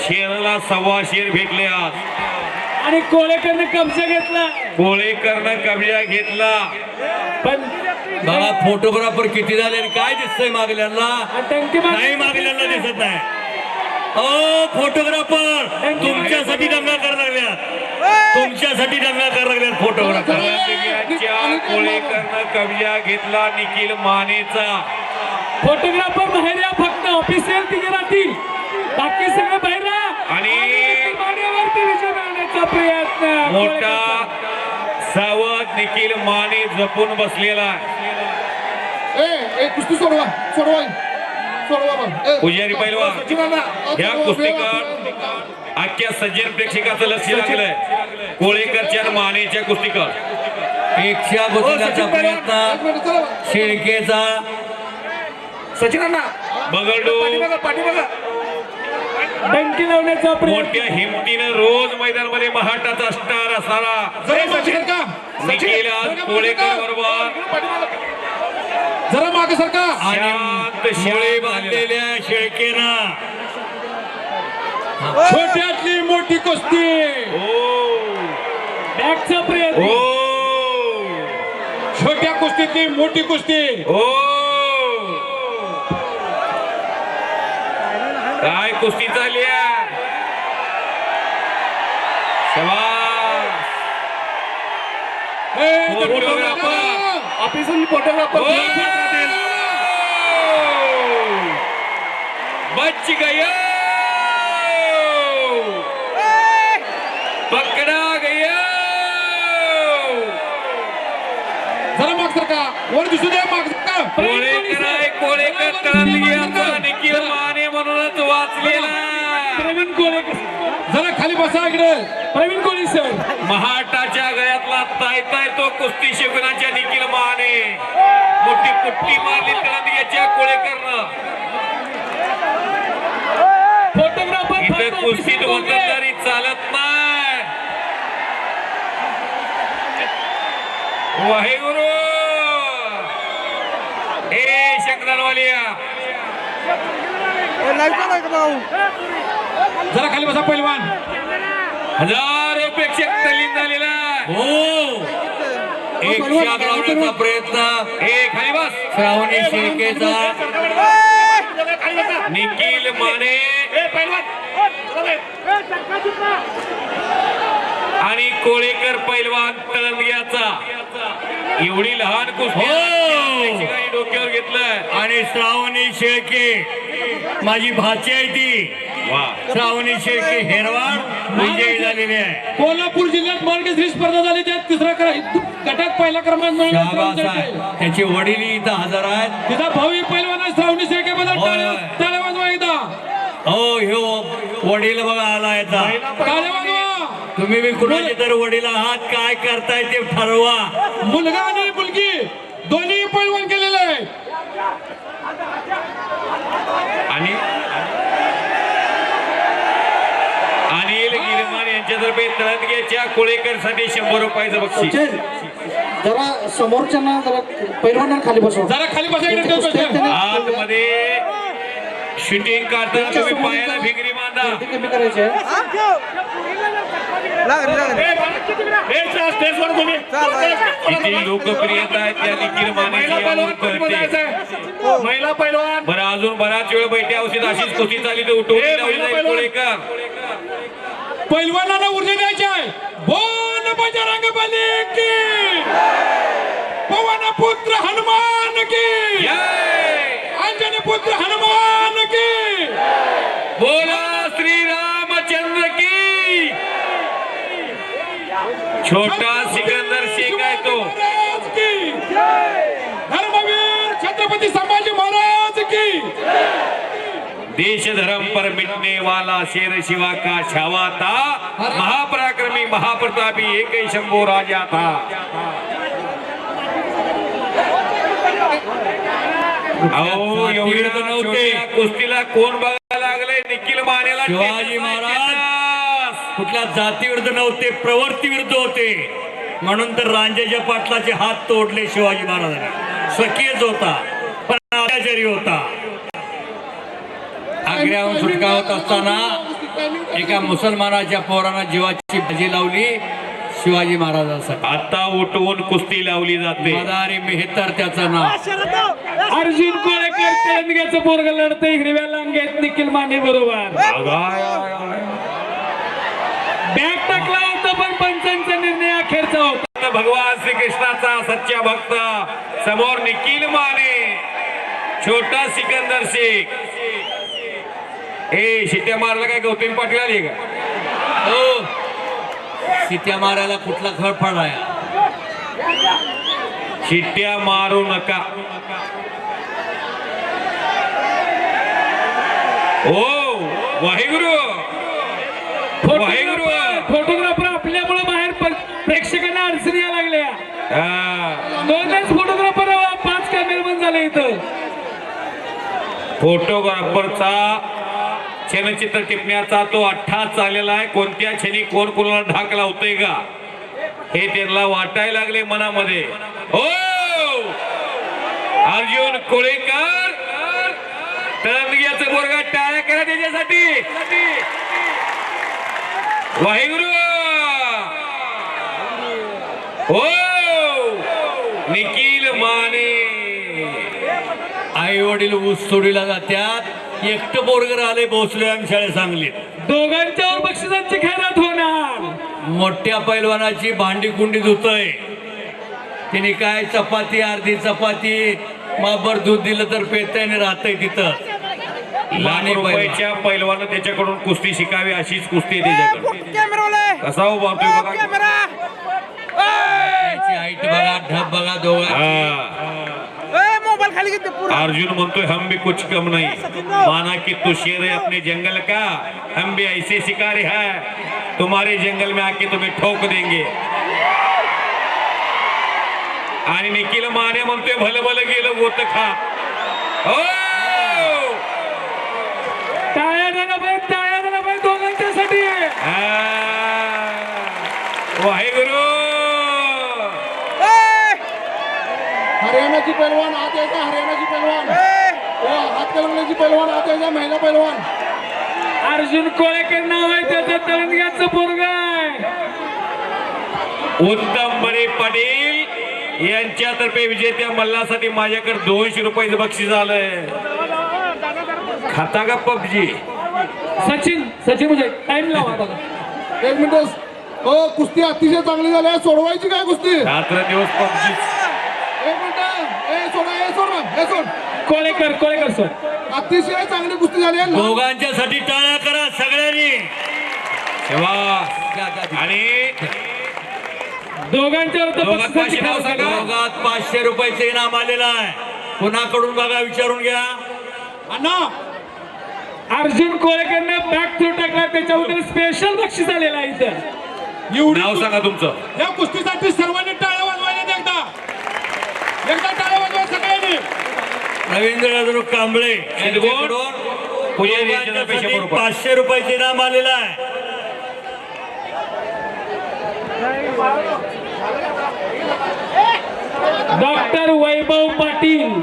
शेरला सव्वा शेर भेटले. आज आणि कोळेकरने कब्जा घेतला. कोळेकरनं कब्जा घेतला. पण बघा फोटोग्राफर किती झाले आणि काय दिसतंय मार- नाही मागल्याला दिसत नाही. ओ फोटोग्राफर तुमच्यासाठी दंगा करायला लागल्यात तुमच्यासाठी दंगा करायला लागल्यात फोटोग्राफर. कोळेकरनं कब्जा घेतला निखिल मानेचा. फोटोग्राफर बाहेर या फक्त ऑफिशियल तिघे राहतील बाकी सगळे बाहेर. आणि- आणि मानेवरती विजय मिळवण्याचा प्रयत्न मोठा. सावध निखिल माने जपून बसलेला आहे. ए ए कुस्ती सोडवा सोडवा बघ. पुजारी पैलवान. कुस्तीकर अख्ख्या सज्जन प्रेक्षकाचं लक्ष लागलंय कोळेकरच्या मानेच्या कुस्तीकर एकशा बसण्याचा एक प्रयत्न. शेळकेचा सचिनांना बगलडू पाठीमागं, पाठीमागं. डंकी लावण्याचा प्रयत्न. मोठ्या हिमतीनं रोज मैदानामध्ये महाटाचा स्टार असणारा जरा मागे सरका. निखिल आज कोळेकर बरोबर. जरा मागे सरका. शांत. बांधलेल्या शेळकेनं. छोट्यातली मोठी कुस्ती. ओ बॅकचा प्रयत्न. ओ छोट्या कुस्तीतली मोठी कुस्ती. ओ काय कुस्ती चालली. ए, फोटोग्राफर. बच गया पकडा गया जरा माग सरका. वर दिसू द्या माग. सरका कोळेकर आहे कोळेकर खाली बसा इकडे. प्रवीण कोळी सर महाटाच्या गळ्यातला तायताय तो कुस्ती शिकवण्याच्या निखिल माने. मोठी कुट्टी मारली तळंदग्याच्या कोळेकरनं. फोटोग्राफर इथं कुस्तीत. वतनदारी चालत नाही. वाहेगुरु! ए शंकरवालिया जरा खाली बसा पहिलवान हजारो प्रेक्षक तल्लीन झालेला. हो. एक लावण्याचा प्रयत्न. ए खाली बस. श्रावणी शेळकेचा निखिल माने. आणि कोळेकर पैलवान तळंदग्याचा एवढी लहान कुस्ती. हो. डोक्यावर घेतलंय आणि श्रावणी शेळके माझी भाची आहे ती. श्रावणी शेळके हेरवाड विजयी झालेली आहे. कोल्हापूर जिल्ह्यात मार्गश्री स्पर्धा झाली त्यात तिसरा गटात पहिला क्रमांक शेळके. त्याचे वडील इथं हजर आहेत. तिचा भावी पहिलवान आहे श्रावणी शेळके बद्दल हो ह्यो वडील बघा आला वाजवा तुम्ही बी कुणाचे तर वडील आहात काय करताय ते ठरवा. मुलगा आणि मुलगी दोन्ही पैलवान केलेले आहे आणि अनिल गिरमान तळंदग्याच्या कोळेकरसाठी शंभर रुपयाचं बक्षीस. जरा समोरच्यांना जरा खाली बसवा. जरा खाली बसा. आतमध्ये शूटिंग काढताना तुम्ही पायाला भिंगरी बांधा. कमी करायची आहे. किती लोकप्रियता आहे त्या निखिल महिला पैलवान बरं अजून बराच वेळ बैठ्या औषध अशीच कुस्ती चालली तर उठवून कोळेकर. पैलवानांना ऊर्जा द्यायची आहे. बोल बजरंग बली की. पवन पुत्र हनुमान की! अंजनी पुत्र हनुमान की. बोला श्री रामचंद्र की. छोटा सिकंदर शेख आहे तो महाराज की धर्मवीर छत्रपती संभाजी महाराज की देश धर्म पर मिटने वाला शेर शिवा का छावा था? महापराक्रमी महाप्रतापी एक ही शंभो राजा था। अहो एवढी तर नव्हते. कुस्तीला कोण बघायला लागलंय? निखिल मानेला शिवाजी महाराज कुठल्या जातीविरुद्ध नव्हते प्रवृत्ती विरुद्ध होते. म्हणून तर रांजेच्या पाटलाचे हात तोडले शिवाजी महाराजांनी. स्वकीयच होता पण होता. आग्र्याहून सुटका होत असताना एका मुसलमानाच्या पोरानं जीवाची भाजी लावली शिवाजी महाराजांसाठी. आता उठवून कुस्ती लावली जाते. मदारी मेहतर त्याचं नाव. अर्जुन कोळेकर तेलंगण्याचं पोरग लढतंय हिरव्या लांग्यात निखिल माने बरोबर. बॅग टाकला होता पण पंचांचा निर्णय अखेरचा होता. भगवान श्रीकृष्णाचा सच्चा भक्त समोर निखिल माने. छोटा सिकंदर शेख. ए शिट्या मारला काय गौतम पाटील आली का? हो. सिट्या मारायला कुठला खळ पडाय शिट्ट्या मारू नका. ओ वाहेगुरु. वाहेगुरु. फोटोग्राफर आपल्यामुळे बाहेर प्रेक्षकांना अडचणी यायला लागल्या. दोनच फोटोग्राफर पाच कॅमेरामन झाले इथं. फोटोग्राफरचा क्षणचित्र टिपण्याचा तो अठ्ठा चाललेला आहे. कोणत्या क्षणी कोण कोणाला ढाक लावतोय का? हे त्यांना वाटायला लागले मनामध्ये. हो! अर्जुन कोळेकर! तरंगयाचं बोरगा टाळ्या करा त्याच्यासाठी. वाहिगुरु! हो! निखिल माने. आई वडील ऊस सोडीला जात्यात. एकटं बोरगर आले भोसले आम्ही शाळेत सांगलीत दोघांच्यावर बक्षिसांची खैरात होणार. मोठ्या पैलवानाची भांडी कुंडी धुतोय. तिने काय चपाती अर्धी चपाती माबर दूध दिलं तर पेतय आणि राहतंय तिथं. लाख पैलवान. रुपयाच्या पैलवानं त्याच्याकडून कुस्ती शिकावी अशीच कुस्ती आहे त्याच्याकडे कसा बघा. त्याची हाईट बघा ढब बघा दोघा हा. मोबाईल खाली घेते पूरा अर्जुन म्हणतोय हम भी कुछ कम नहीं। माना कि तू शेर है अपने जंगल का। हम भी ऐसे शिकारी है। तुम्हारे जंगल में आके तुम्हें ठोक देंगे। आणि निखिल माने म्हणतोय भलं भलं गेलं गोत खा हो टाळ्या झाला पाहिजे टाळ्या झाला पाहिजे दोघांच्यासाठी वाहेगुरु हरियाणाची पैलवान आत यायचा हरियाणाची पैलवान हातकलंगल्याची पैलवान आत यायचा महिला पैलवान अर्जुन कोळेकर नाव आहे त्याचं तेलंगण्याचं पोरग आहे. उत्तम बरे पाटील यांच्यातर्फे विजेत्या मल्लासाठी माझ्याकडे दोनशे रुपयाचं बक्षीस आलंय. खाता का पबजी? सचिन सचिन म्हणजे टाइम लावा बघा एक मिनिट. हो कुस्ती अतिशय चांगली झाली आहे. सोडवायची काय कुस्ती? रात्र दिवस पबजी. कोळेकर कोळेकर सर अतिशय चांगली कुस्ती झाली टाळ्या करा सगळ्यांनी. सेवा. आणि दोघात बक्षिसांची पाचशे रुपयाचं इनाम आलेलं आहे. कुणाकडून बघा विचारून घ्या. अण्णा. अर्जुन कोळेकरने बॅक थ्रो टाकला. त्याच्याबद्दल स्पेशल बक्षीस आलेलं आहे इथं. एवढी नाव सांगा तुमचं. या कुस्तीसाठी सर्वांनी टाळ्या वाजवायला एकदा एकदा टाळ्या वाजवा सगळ्यांनी रवींद्र कांबळे. पाचशे रुपयाचं इनाम आलेलं आहे डॉक्टर वैभव पाटील